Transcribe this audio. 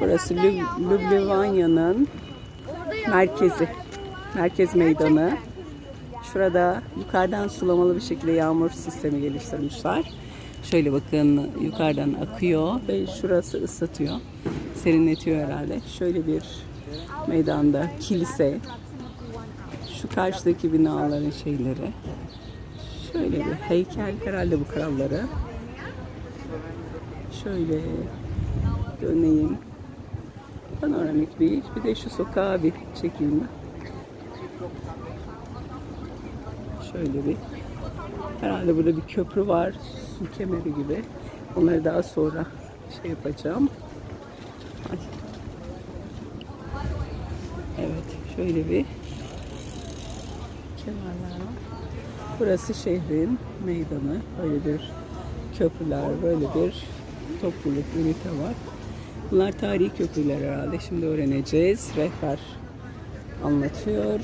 Burası Lüb- Lübnivanya'nın merkezi. Merkez meydanı. Şurada yukarıdan sulamalı bir şekilde yağmur sistemi geliştirmişler. Şöyle bakın yukarıdan akıyor ve şurası ısıtıyor. Serinletiyor herhalde. Şöyle bir meydanda kilise. Şu karşıdaki binaların şeyleri. Şöyle bir heykel herhalde bu kralları. Şöyle döneyim. Panoramik bir, bir de şu sokağa bir çekeyim ben. Şöyle bir. Herhalde burada bir köprü var. Su kemeri gibi. Onları daha sonra şey yapacağım. Evet. Şöyle bir kenarlar var. Burası şehrin meydanı. Böyle bir köprüler, böyle bir topluluk, ünite var. Bunlar tarihi köprüler herhalde. Şimdi öğreneceğiz. Rehber anlatıyor.